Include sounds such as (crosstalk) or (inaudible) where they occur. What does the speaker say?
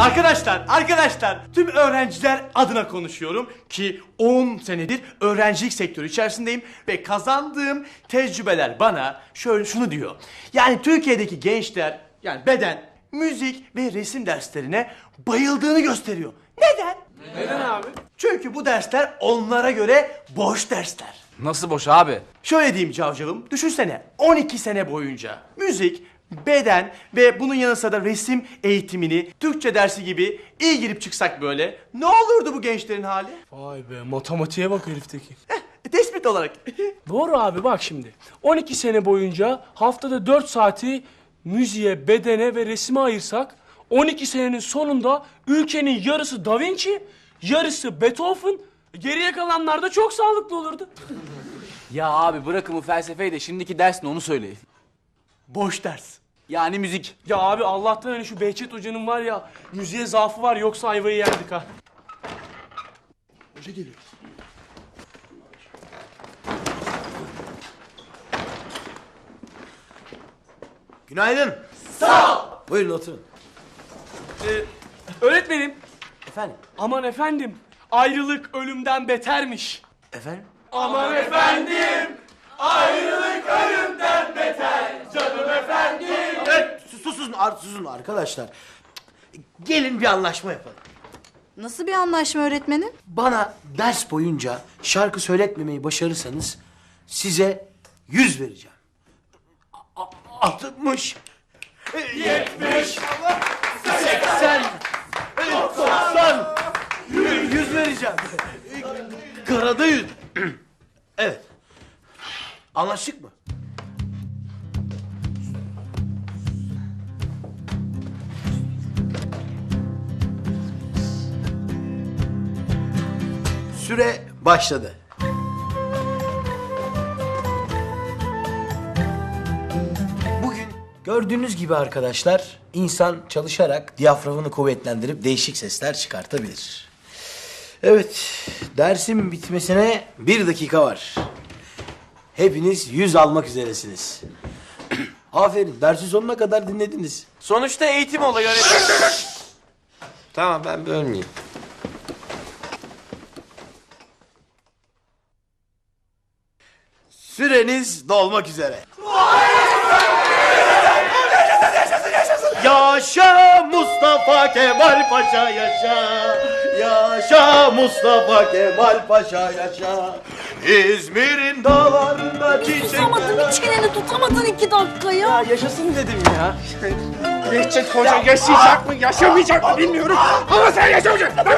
Arkadaşlar, arkadaşlar tüm öğrenciler adına konuşuyorum ki 10 senedir öğrencilik sektörü içerisindeyim ve kazandığım tecrübeler bana şöyle şunu diyor. Yani Türkiye'deki gençler yani beden, müzik ve resim derslerine bayıldığını gösteriyor. Neden? Neden abi? Çünkü bu dersler onlara göre boş dersler. Nasıl boş abi? Şöyle diyeyim Cavcav'ım, düşünsene 12 sene boyunca müzik, beden ve bunun yanı sıra da resim eğitimini Türkçe dersi gibi iyi girip çıksak böyle ne olurdu bu gençlerin hali? Vay be matematiğe bak herifteki. Heh, tespit olarak. (laughs) Doğru abi bak şimdi. 12 sene boyunca haftada 4 saati müziğe, bedene ve resime ayırsak 12 senenin sonunda ülkenin yarısı Da Vinci, yarısı Beethoven, geriye kalanlar da çok sağlıklı olurdu. Ya abi bırakın bu felsefeyi de şimdiki ders ne onu söyleyin. Boş ders. Yani müzik. Ya abi Allah'tan hani şu Behçet hocanın var ya müziğe zaafı var yoksa ayvayı yerdik ha. Hoca geliyor. Günaydın. Buyurun oturun. Ee, öğretmenim Efendim? aman efendim ayrılık ölümden betermiş. Efendim? Aman efendim Evet, sus- susun, ar- susun arkadaşlar. Gelin bir anlaşma yapalım. Nasıl bir anlaşma öğretmenim? Bana ders boyunca şarkı söyletmemeyi başarırsanız size yüz vereceğim. A- a- Altmış. Yetmiş. Seksen. Doksan. Yüz, yüz vereceğim. Karada yüz. (clears throat) Evet. Anlaştık mı? Süre başladı. Bugün gördüğünüz gibi arkadaşlar insan çalışarak diyaframını kuvvetlendirip değişik sesler çıkartabilir. Evet, dersin bitmesine bir dakika var. Hepiniz yüz almak üzeresiniz. (clears throat) Aferin, dersi sonuna kadar dinlediniz. Sonuçta eğitim oluyor. Tamam, ben bölmeyeyim. Süreniz dolmak üzere. Yaşa Mustafa Kemal Paşa yaşa. Yaşa Mustafa Kemal Paşa yaşa. İzmir'in dağlarında Tutamadın çiçekler. hiç çeneni tutamadın iki dakika ya. Yaşasın dedim ya. Behçet Hoca yaşayacak mı, yaşamayacak mı bilmiyorum. Ama sen yaşamayacaksın. Tabii.